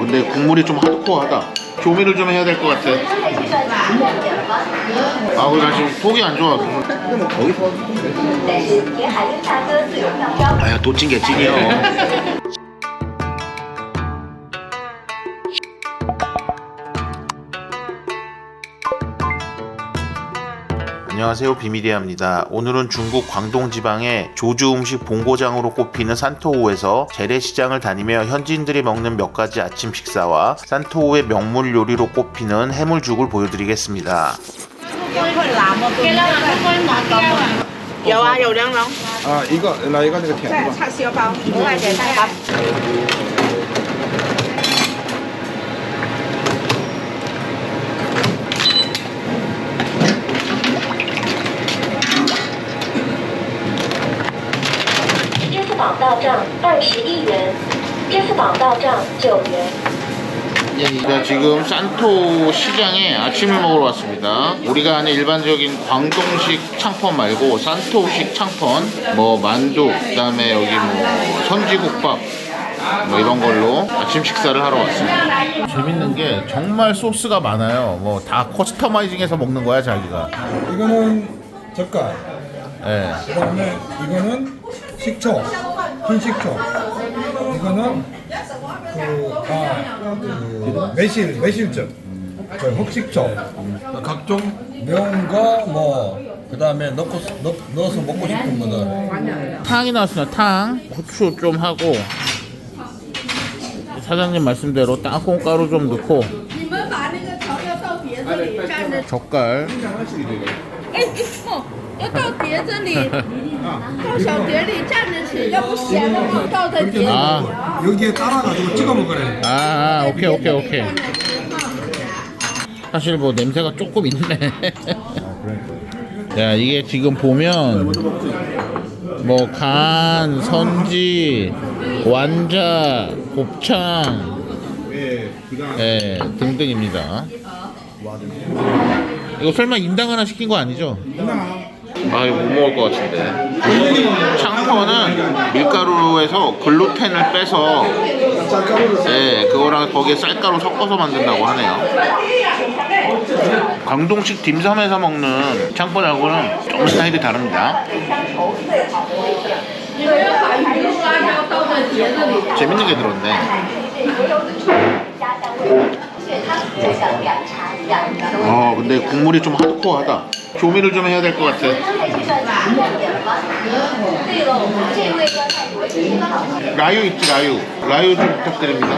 근데 국물이 좀 하드코어하다. 조미를 좀 해야 될 것 같아. 아 그래 지금 속이 안 좋아. 아야 도찐 개찐이요 안녕하세요 비밀이야입니다. 오늘은 중국 광동 지방의 조주 음식 본고장으로 꼽히는 산토우에서 재래시장을 다니며 현지인들이 먹는 몇 가지 아침 식사와 산토우의 명물 요리로 꼽히는 해물죽을 보여드리겠습니다. 有啊，有凉蓉，啊，一个来一个那个甜的吧。叉烧包，五块钱 宝到账二十一元，支付宝到账九元。 자, 지금 산토 시장에 아침을 먹으러 왔습니다. 우리가 아는 일반적인 광동식 창펀 말고 산토식 창펀, 뭐 만두, 그다음에 여기 뭐 선지국밥 뭐 이런 걸로 아침 식사를 하러 왔습니다. 재밌는 게 정말 소스가 많아요. 뭐 다 커스터마이징해서 먹는 거야 자기가. 이거는 젓갈. 예. 그다음에 이거는 식초, 분식초. 이거는 그다 그 매실 매실즙. 그 흑식초. 각종? 매운 거뭐 그다음에 넣고 넣, 넣어서 먹고 싶은 거는 탕이 나왔습니다. 탕. 후추 좀 하고. 사장님 말씀대로 땅콩가루 좀 넣고. 젓갈. 要到碟子里，到小碟里蘸着吃，要不咸的话倒在碟子里。 아, 여기에 따라가지고 찍어 먹으래. 아, 아 오케이 오케이 오케이. 사실 뭐 냄새가 조금 있네. 야 이게 지금 보면 뭐 간, 선지, 완자, 곱창, 예 등등입니다. 이거 설마 인당 하나 시킨 거 아니죠? 아 이거 못 먹을 것 같은데. 창포는 밀가루에서 글루텐을 빼서 네 그거랑 거기에 쌀가루 섞어서 만든다고 하네요. 광동식 딤섬에서 먹는 창포하고는 좀 스타일이 다릅니다. 재밌는 게 들었네. 어 근데 국물이 좀 하드코어하다. 조미를 좀 해야 될 것 같아. 라유 있지 라유. 라유 좀 부탁드립니다.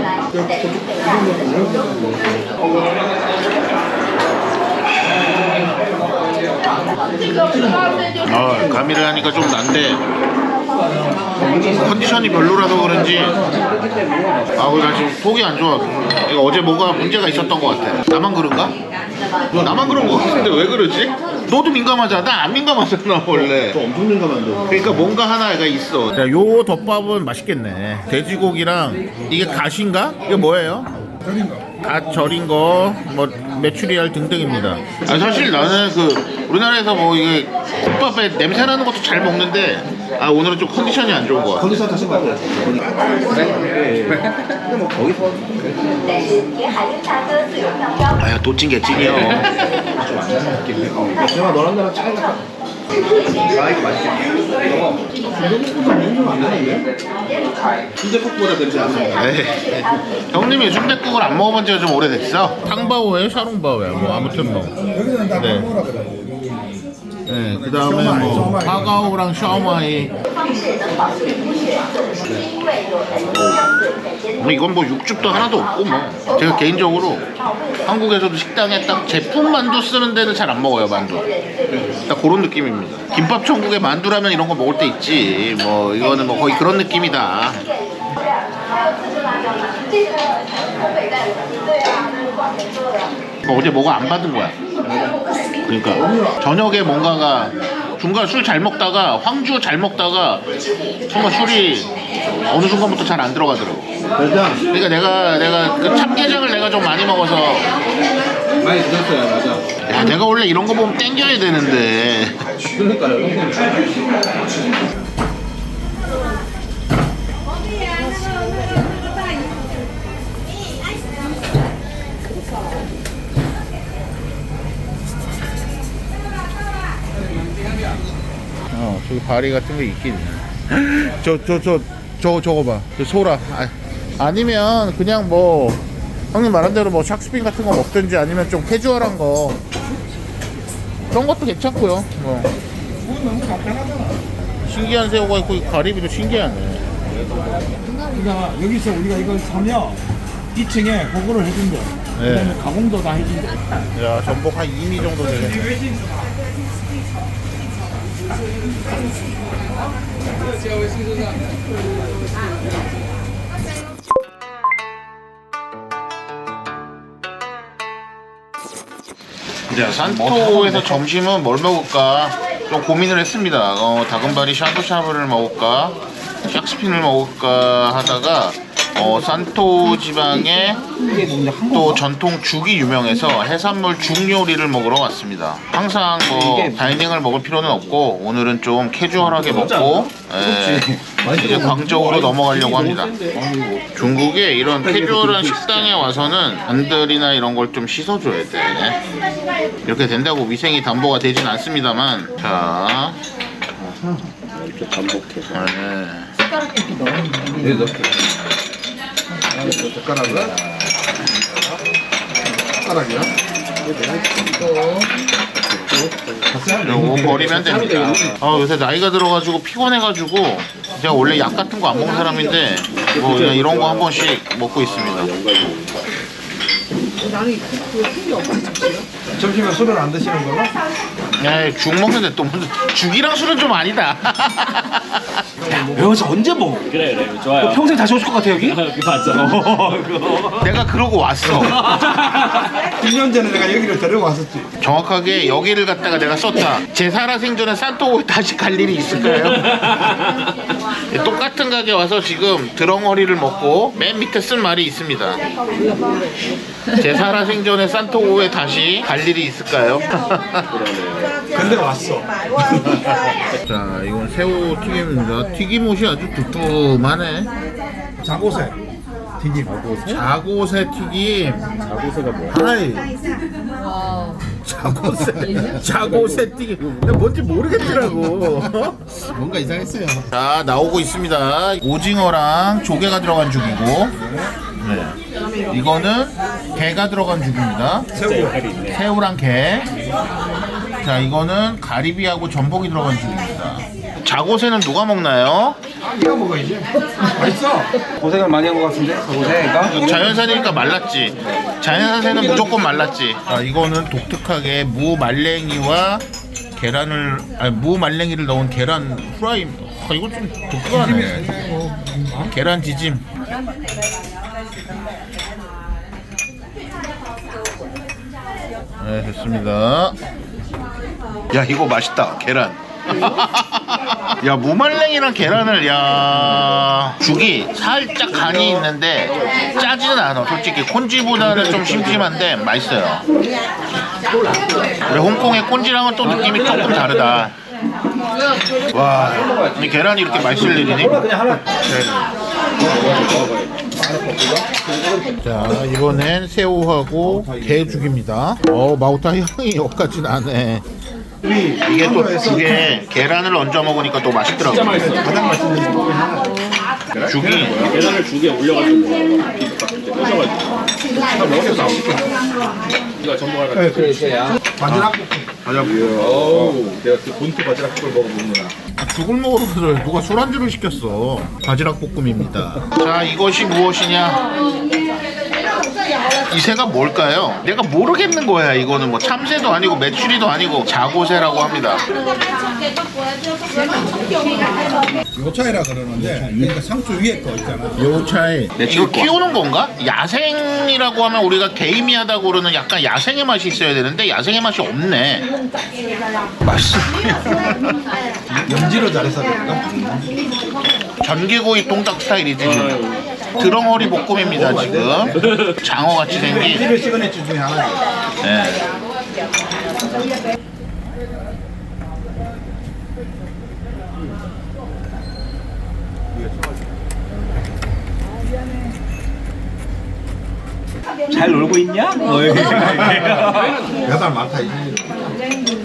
어, 가미를 하니까 좀 난데. 컨디션이 별로라서 그런지 아 그래 나 지금 속이 안 좋아 이거 어제 뭐가 문제가 있었던 것 같아 나만 그런가? 너 나만 그런 것 같은데 왜 그러지? 너도 민감하잖아 나 안 민감하잖아 원래 엄청 민감한데 그러니까 뭔가 하나가 있어 자, 요 덮밥은 맛있겠네 돼지고기랑 이게 갓인가? 이게 뭐예요? 절인 거. 갓 절인 거, 뭐 메추리알 등등입니다. 아 사실 나는 그 우리나라에서 뭐 이게 국밥에 냄새 나는 것도 잘 먹는데 아 오늘은 좀 컨디션이 안 좋은 것 같아. 거기서 다시 봐야 근데 뭐 거기서 뭐 아야 또 찐게 찐이야. 제가 네. 너랑 나랑 차이가 순대국보다 냄새 안 나요 네. 형님이 순대국을 안 먹어본 지가 좀 오래됐어. 탕바오에 샤롱바오에 뭐 아무튼 뭐. 여기는 다 네. 먹으라 그래. 네, 그 다음에 뭐 파가오랑 샤오마이. 네. 뭐 이건 뭐 육즙도 하나도 없고 뭐. 제가 개인적으로 한국에서도 식당에 딱 제품 만두 쓰는 데는 잘 안 먹어요 만두. 딱 그런 느낌입니다. 김밥 천국에 만두라면 이런 거 먹을 때 있지. 뭐 이거는 뭐 거의 그런 느낌이다. 어, 어제 뭐가 안 받은 거야. 그러니까 저녁에 뭔가가 중간 술 잘 먹다가 황주 잘 먹다가 정말 술이 어느 순간부터 잘 안 들어가더라고. 그러니까 내가 내가 그 참깨장을 내가 좀 많이 먹어서 많이 드셨어요 맞아 야 내가 원래 이런 거 보면 땡겨야 되는데 그러니까요 저기 바리 같은 거 있긴. 저저 저 저 저거 봐저 소라. 아, 아니면 그냥 뭐 형님 말한 대로 뭐 샥스핀 같은 거 먹든지 아니면 좀 캐주얼한 거. 그런 것도 괜찮고요. 뭐. 신기한 새우가 있고 이 가리비도 신기하네. 그러니까 여기서 우리가 이걸 사면 2층에 보고를 해준대. 그다음에 가공도 다 해준대. 야 전복 한 2미 정도 되겠네 자, 산토에서 점심은 뭘 먹을까 좀 고민을 했습니다. 어, 다금바리 샤브샤브를 먹을까, 샥스핀을 먹을까 하다가 어, 산토 지방에 또 전통 죽이 유명해서 해산물 죽 요리를 먹으러 왔습니다. 항상 뭐 다이닝을 먹을 필요는 없고 오늘은 좀 캐주얼하게 먹고 에, 이제 광저우로 넘어가려고 합니다. 중국에 이런 캐주얼한 식당에 와서는 반들이나 이런 걸 좀 씻어줘야 돼. 이렇게 된다고 위생이 담보가 되진 않습니다만. 자. 이렇게 반복해서. 네. 젓가락을 젓가락이야? 요거 버리면 됩니다. 아, 요새 나이가 들어가지고 피곤해가지고 제가 원래 약 같은 거 안 먹는 사람인데 뭐 그냥 이런 거 한 번씩 먹고 있습니다. 점심에 술을 안 드시는 걸로? 야, 죽 먹는데 또 무슨 죽이랑 술은 좀 아니다. 여기서 언제 먹어? 그래 그래 좋아요. 평생 다시 오실 것 같아 여기? 맞아. 내가 그러고 왔어. 2년 전에 내가 여기를 데리고 왔었지. 정확하게 여기를 갖다가 내가 썼다. 제 살아생전에 산토호에 다시 갈 일이 있을까요? 똑같은 가게 와서 지금 드렁어리를 먹고 맨 밑에 쓴 말이 있습니다. 제 살아생전에 산토호에 다시 갈 일이 있을까요? 근데 왔어. 자, 이건 새우 튀김입니다. 튀김옷이 아주 두툼하네. 자고새 튀김. 자고새 튀김. 자고새가 뭐야? 하이. 자고새. 자고새 튀김. 내가 뭔지 모르겠더라고. 뭔가 이상했어요. 자, 나오고 있습니다. 오징어랑 조개가 들어간 죽이고. 네. 이거는 게가 들어간 죽입니다. 있네. 새우랑 게. 자, 이거는 가리비하고 전복이 들어간 죽입니다. 자고새는 누가 먹나요? 이거 먹어야지. 맛있어. 고생을 많이 한 것 같은데 고생이가? 자연산이니까 말랐지. 자연산새는 무조건 말랐지. 자, 이거는 독특하게 무 말랭이와 계란을 아니 무 말랭이를 넣은 계란 후라이. 아, 이거 좀 독특하네. 계란 지짐. 네, 됐습니다. 야, 이거 맛있다. 계란. 야 무말랭이랑 계란을 야. 죽이 살짝 간이 있는데 짜지는 않아 솔직히. 콘지보다는 좀 심심한데 맛있어요. 그래 홍콩의 콘지랑은 또 느낌이 조금 다르다. 와이 계란이 이렇게 맛있을 일이니? 자 이번엔 새우하고 게죽입니다. 어 마우타 향이 여기까지 나네 이게 또 죽에 계란을 얹어 먹으니까 또 맛있더라고. 진짜 맛있어. 가장 맛있는 하나. 죽이 계란을 죽에 올려가지고 먹어. 비빔밥 같은 데 꽂아가지고. 다 먹었어. 이거 전복할 같은 거. 바지락 어우, 내가 그 본토 바지락국을 먹어보는구나. 죽을 먹으러 가서 누가 술안주를 시켰어. 바지락 볶음입니다. 자 이것이 무엇이냐? 이 새가 뭘까요? 내가 모르겠는 거야. 이거는 뭐 참새도 아니고 메추리도 아니고 자고새라고 합니다. 요차이라 그러는데 그러니까 상추 위에 거 있잖아. 요차이. 이거 키우는 건가? 야생이라고 하면 우리가 게이미하다고 그러는 약간 야생의 맛이 있어야 되는데 야생의 맛이 없네. 맛있어. 염지로 잘해서 그런가? 전개구이 통닭 스타일이지. 드렁어리 볶음입니다 지금. 장어같이 생긴. 네. 잘 놀고 있냐? 배달 많다 이제.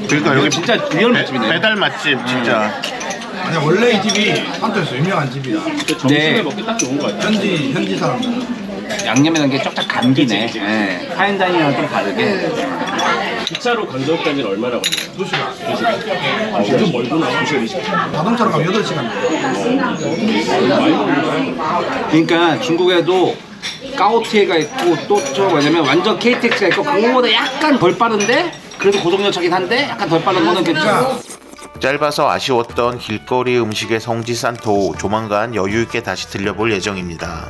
그러니까 여기 진짜 리얼 배- 맛집이네. 배달 맛집 진짜. 아니 원래 이 집이 산토에서 유명한 집이야. 그 점심에 네. 먹기 딱 좋은 거 같아. 현지 현지 사람들. 양념이라는 게 쫙쫙 감기네. 예. 파인다이닝이랑 좀 다르게. 기차로 건조까지는 얼마나 걸려요? 두 시간. 아, 좀 멀구나. 2시간 20분. 자동차로 가면 여덟 시간. 그러니까 중국에도 까오티에가 있고 또 저 뭐냐면 완전 KTX가 있고 그거보다 약간 덜 빠른데 그래도 고속열차긴 한데 약간 덜 빠른 거는 괜찮아. 짧아서 아쉬웠던 길거리 음식의 성지 산토 조만간 여유있게 다시 들려볼 예정입니다.